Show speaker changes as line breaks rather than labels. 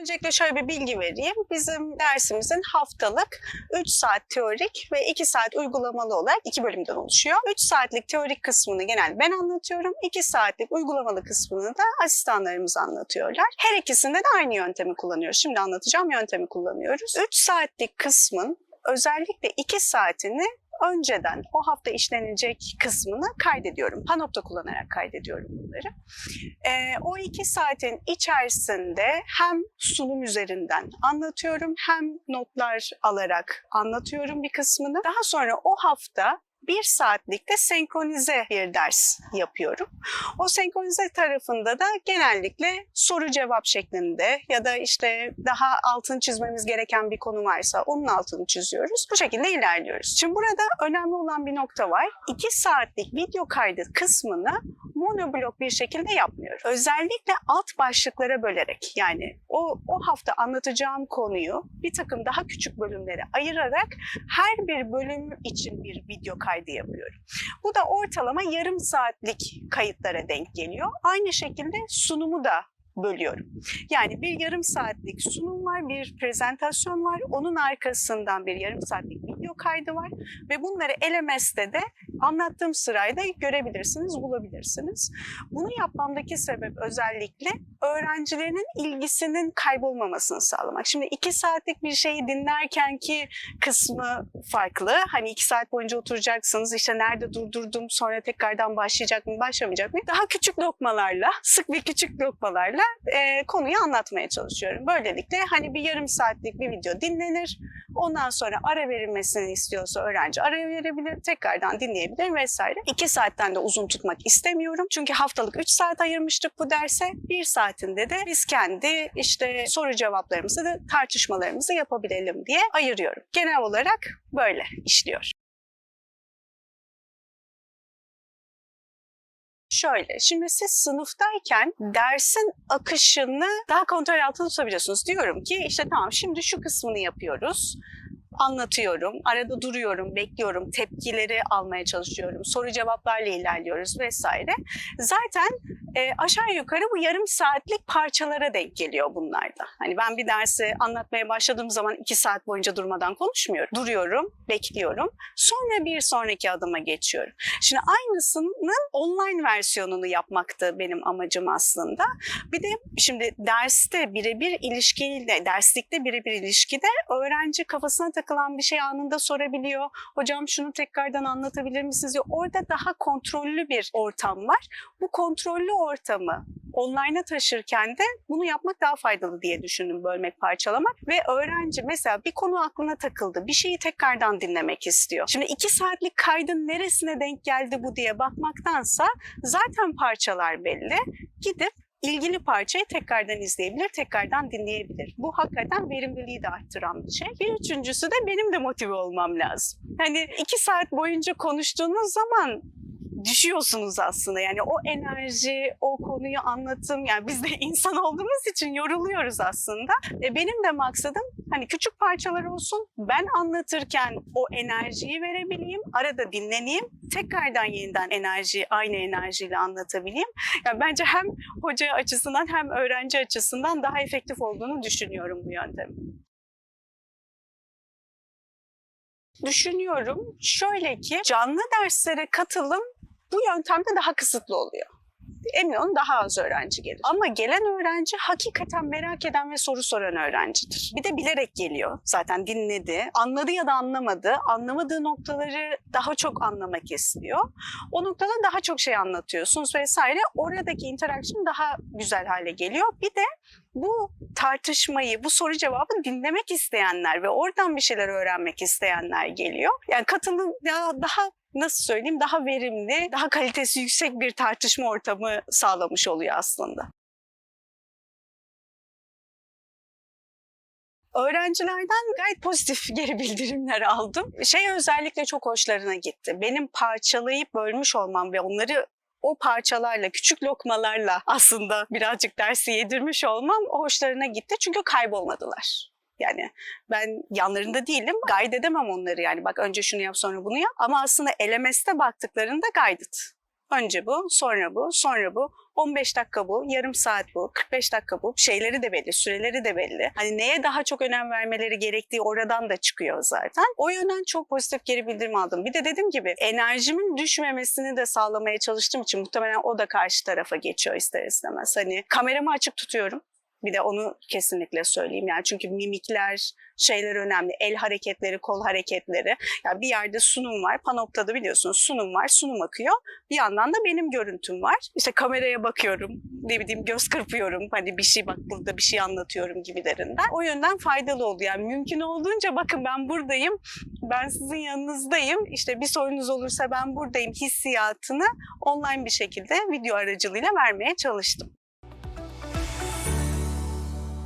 Öncelikle şöyle bir bilgi vereyim. Bizim dersimizin haftalık 3 saat teorik ve 2 saat uygulamalı olarak iki bölümden oluşuyor. 3 saatlik teorik kısmını genel ben anlatıyorum. 2 saatlik uygulamalı kısmını da asistanlarımız anlatıyorlar. Her ikisinde de aynı yöntemi kullanıyoruz. Şimdi anlatacağım yöntemi kullanıyoruz. 3 saatlik kısmın özellikle 2 saatini önceden o hafta işlenecek kısmını kaydediyorum. Panopta kullanarak kaydediyorum bunları. Ee, o iki saatin içerisinde hem sunum üzerinden anlatıyorum hem notlar alarak anlatıyorum bir kısmını. Daha sonra o hafta bir saatlikte senkronize bir ders yapıyorum. O senkronize tarafında da genellikle soru cevap şeklinde ya da işte daha altını çizmemiz gereken bir konu varsa onun altını çiziyoruz. Bu şekilde ilerliyoruz. Şimdi burada önemli olan bir nokta var. 2 saatlik video kaydı kısmını monoblok bir şekilde yapmıyorum. Özellikle alt başlıklara bölerek yani o, o hafta anlatacağım konuyu bir takım daha küçük bölümlere ayırarak her bir bölüm için bir video kaydı yapıyorum. Bu da ortalama yarım saatlik kayıtlara denk geliyor. Aynı şekilde sunumu da bölüyorum. Yani bir yarım saatlik sunum var, bir prezentasyon var. Onun arkasından bir yarım saatlik video kaydı var. Ve bunları LMS'te de anlattığım sırayla görebilirsiniz, bulabilirsiniz. Bunu yapmamdaki sebep özellikle öğrencilerin ilgisinin kaybolmamasını sağlamak. Şimdi iki saatlik bir şeyi dinlerken ki kısmı farklı. Hani iki saat boyunca oturacaksınız işte nerede durdurdum sonra tekrardan başlayacak mı başlamayacak mı? Daha küçük lokmalarla, sık ve küçük lokmalarla e, konuyu anlatmaya çalışıyorum. Böylelikle hani bir yarım saatlik bir video dinlenir. Ondan sonra ara verilmesini istiyorsa öğrenci ara verebilir, tekrardan dinleyebilir vesaire. İki saatten de uzun tutmak istemiyorum. Çünkü haftalık üç saat ayırmıştık bu derse. Bir saatinde de biz kendi işte soru cevaplarımızı da tartışmalarımızı yapabilelim diye ayırıyorum. Genel olarak böyle işliyor. Şöyle, şimdi siz sınıftayken dersin akışını daha kontrol altında tutabiliyorsunuz. Diyorum ki işte tamam şimdi şu kısmını yapıyoruz anlatıyorum, arada duruyorum, bekliyorum, tepkileri almaya çalışıyorum, soru cevaplarla ilerliyoruz vesaire. Zaten e, aşağı yukarı bu yarım saatlik parçalara denk geliyor bunlar da. Hani ben bir dersi anlatmaya başladığım zaman iki saat boyunca durmadan konuşmuyorum. Duruyorum, bekliyorum. Sonra bir sonraki adıma geçiyorum. Şimdi aynısının online versiyonunu yapmaktı benim amacım aslında. Bir de şimdi derste birebir ilişkiyle, derslikte birebir ilişkide öğrenci kafasına takılan bir şey anında sorabiliyor. Hocam şunu tekrardan anlatabilir misiniz. Orada daha kontrollü bir ortam var. Bu kontrollü ortamı online'a taşırken de bunu yapmak daha faydalı diye düşündüm bölmek, parçalamak. Ve öğrenci mesela bir konu aklına takıldı, bir şeyi tekrardan dinlemek istiyor. Şimdi iki saatlik kaydın neresine denk geldi bu diye bakmaktansa zaten parçalar belli. Gidip ilgili parçayı tekrardan izleyebilir, tekrardan dinleyebilir. Bu hakikaten verimliliği de arttıran bir şey. Bir üçüncüsü de benim de motive olmam lazım. Hani iki saat boyunca konuştuğunuz zaman düşüyorsunuz aslında. Yani o enerji, o konuyu anlatım yani biz de insan olduğumuz için yoruluyoruz aslında. E benim de maksadım hani küçük parçalar olsun. Ben anlatırken o enerjiyi verebileyim, arada dinleneyim, tekrardan yeniden enerji, aynı enerjiyle anlatabileyim. Yani bence hem hoca açısından hem öğrenci açısından daha efektif olduğunu düşünüyorum bu yöntemin. Düşünüyorum. Şöyle ki canlı derslere katılım bu yöntemde daha kısıtlı oluyor. Emin olun daha az öğrenci gelir. Ama gelen öğrenci hakikaten merak eden ve soru soran öğrencidir. Bir de bilerek geliyor. Zaten dinledi, anladı ya da anlamadı. Anlamadığı noktaları daha çok anlamak istiyor. O noktada daha çok şey anlatıyorsunuz vesaire. Oradaki interaksiyon daha güzel hale geliyor. Bir de bu tartışmayı, bu soru cevabı dinlemek isteyenler ve oradan bir şeyler öğrenmek isteyenler geliyor. Yani katılım ya daha nasıl söyleyeyim daha verimli, daha kalitesi yüksek bir tartışma ortamı sağlamış oluyor aslında. Öğrencilerden gayet pozitif geri bildirimler aldım. Şey özellikle çok hoşlarına gitti. Benim parçalayıp bölmüş olmam ve onları o parçalarla, küçük lokmalarla aslında birazcık dersi yedirmiş olmam hoşlarına gitti. Çünkü kaybolmadılar. Yani ben yanlarında değilim. Guide edemem onları yani. Bak önce şunu yap sonra bunu yap. Ama aslında LMS'te baktıklarında guided. Önce bu, sonra bu, sonra bu. 15 dakika bu, yarım saat bu, 45 dakika bu. Şeyleri de belli, süreleri de belli. Hani neye daha çok önem vermeleri gerektiği oradan da çıkıyor zaten. O yönden çok pozitif geri bildirim aldım. Bir de dediğim gibi enerjimin düşmemesini de sağlamaya çalıştığım için muhtemelen o da karşı tarafa geçiyor ister istemez. Hani kameramı açık tutuyorum. Bir de onu kesinlikle söyleyeyim yani çünkü mimikler, şeyler önemli. El hareketleri, kol hareketleri. Ya bir yerde sunum var. Panopta'da biliyorsunuz sunum var. Sunum akıyor. Bir yandan da benim görüntüm var. İşte kameraya bakıyorum. Ne bileyim göz kırpıyorum. Hani bir şey bak burada bir şey anlatıyorum gibilerinden. O yönden faydalı oldu. Yani mümkün olduğunca bakın ben buradayım. Ben sizin yanınızdayım. İşte bir sorunuz olursa ben buradayım hissiyatını online bir şekilde video aracılığıyla vermeye çalıştım.